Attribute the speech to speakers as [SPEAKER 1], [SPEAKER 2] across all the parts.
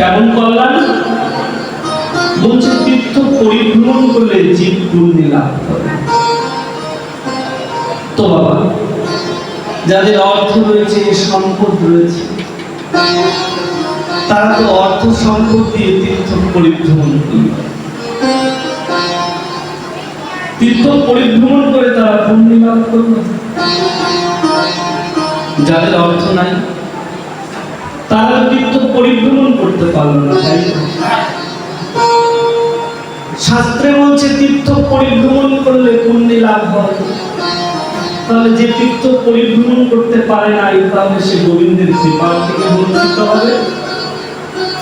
[SPEAKER 1] কেমন কল্যাণ? বলছে, তীর্থ পরিভ্রমণ করলে জীব পুণ্যি লাভ তো বাবা, যাদের অর্থ রয়েছে, সম্পদ রয়েছে, তারা তো অর্থ, সম্পদ দিয়ে তীর্থ পরিভ্রমণ করবে তীর্থ পরিভ্রমণ করে তারা পুণ্য লাভ করবে যাদের অর্থ নাই তারা তীর্থ পরিভ্রমণ করতে পারল না, তাই শাস্ত্রে বলছে, তীর্থ পরিভ্রমণ করলে পুণ্য লাভ হয়। তাহলে যে তীর্থ পরিভ্রমণ করতে পারে না তাহলে সে গোবিন্দের কৃপা থেকে বঞ্চিত হবে,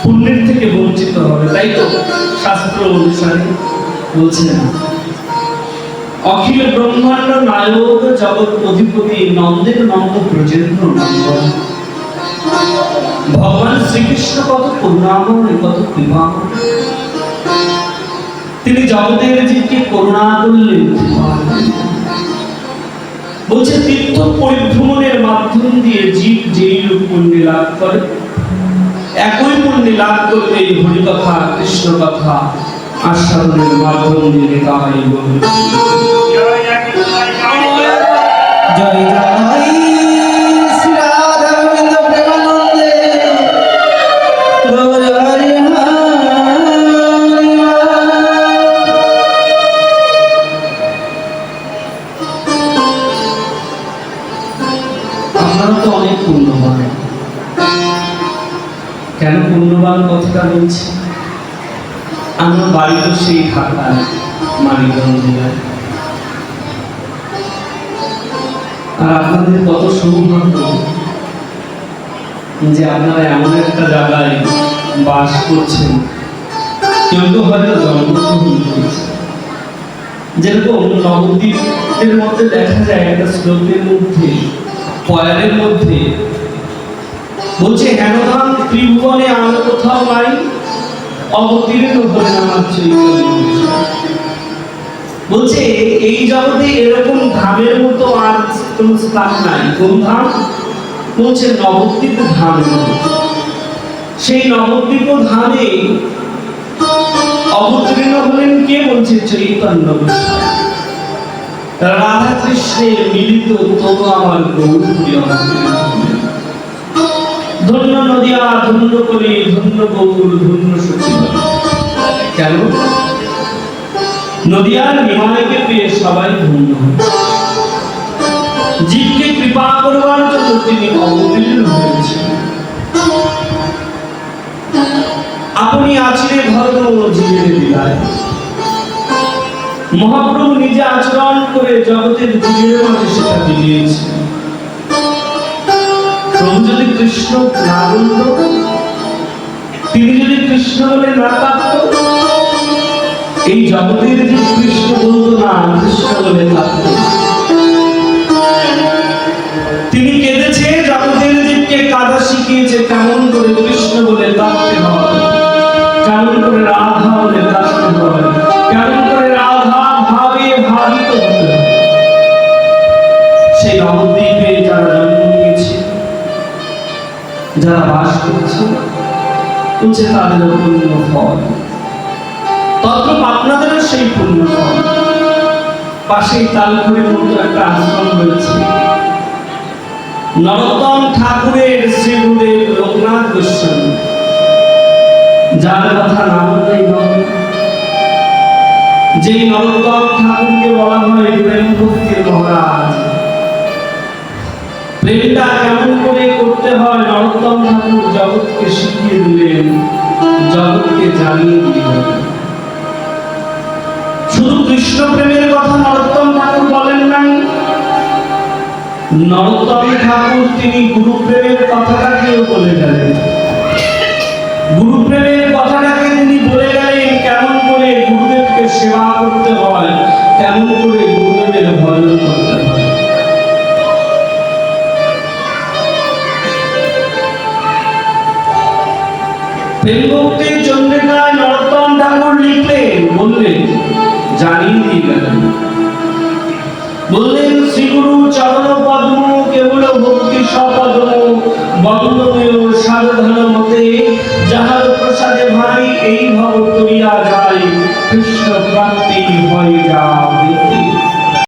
[SPEAKER 1] পুণ্যের থেকে বঞ্চিত হবে, তাই তো? শাস্ত্র অনুসারে বলছে না অখিল ব্রহ্মাণ্ড নায়ক জগৎ অধিপতি নন্দের নন্দ ব্রজেন্দ্র নন্দন ভগবান শ্রীকৃষ্ণ কত করুণাময় কত কৃপাময়। তিনি জগতের জীবকে করুণা করলেন বলছে তীর্থ পরিভ্রমণের মাধ্যম দিয়ে জীব যেই রূপ পুণ্য লাভ করে একই পুণ্য লাভ করবে এই হরিকথা কৃষ্ণ কথা আস্বাদনের মাধ্যম দিয়ে তাই বলবে
[SPEAKER 2] জয় জয়
[SPEAKER 1] কেন পুণ্যবান কথাটা বলছি? আমার বাড়ি তো সেই ঢাকায় মানিকগঞ্জ আর আপনাদের কত সৌভাগ্য যে আপনারা এমন একটা জায়গায় বাস করছেন। কেউ তো হয়তো জন্মগ্রহণ করেছে। যেরকম নবদ্বীপের মধ্যে দেখা যায় একটা শ্লোকের মধ্যে, পয়ারের মধ্যে বলছে হেনধাম ত্রিভুবনে আর কোথাও নাই, অবতীর্ণ হয়ে আমার বলছে, এই জগতে এরকম ধামের মতো আর কোনো স্থান নাই কোন ধাম বলছে, নবদ্বীপ ধাম সেই নবদ্বীপ ধামে অবতীর্ণ হলেন কে বলছে চৈতন্য। রাধা কৃষ্ণের মিলিত তবু আমার গৌর প্রিয়। ধন্য নদিয়া, ধন্য করি ধন্য ধন্য কেন? নদিয়ার নিমায়কে পেয়ে সবাই ধন্য জীবকে কৃপা করবার জন্য তিনি অবতীর্ণ হয়েছেন। আপনি আছড়ে ধর্ম জীবের বিদায়। মহাপ্রভু নিজে আচরণ করে জগতের জীবের মাঝে সেটা দিয়েছেন প্রভু যদি কৃষ্ণ না বলত তিনি যদি কৃষ্ণ বলে না পারত এই জগতের যে কৃষ্ণ যারা বাস করছে বলছে তাদের পূর্ণ ফল। তদ্রূপ আপনাদেরও সেই পূর্ণ ফল। পাশেই তালপুরের মতো একটা আশ্রম রয়েছে। নরোত্তম ঠাকুরের শ্রীগুরুদেব লোকনাথ গোস্বামী। যার কথা না বললেই নয় যেই নরোত্তম ঠাকুরকে বলা হয় প্রেম ভক্তির মহারাজ। হয় নরোত্তম ঠাকুর জগৎকে শিখিয়ে দিলেন, জগৎকে জানিয়ে দিলেন। শুধু কৃষ্ণ প্রেমের কথা নরোত্তম ঠাকুর বলেন নাই, নরোত্তম ঠাকুর তিনি গুরু প্রেমের কথাটাকেও বলে গেলেন। গুরু প্রেমের কথাটাকে তিনি বলে গেলেন, কেমন করে গুরুদেবকে সেবা করতে হয়, কেমন করে দেবভক্তির নরোত্তম ঠাকুর লিখলেন বললেন জানিয়ে দিলেন বললেন শ্রীগুরু চরণ পদ্ম, কেবল ভক্তি সপদ্ম বন্দমীয় সাধারণ মতে যাহার প্রসাদে ভাই এই ভব করিয়া যায়, কৃষ্ণ প্রাপ্তি হয়ে যায়।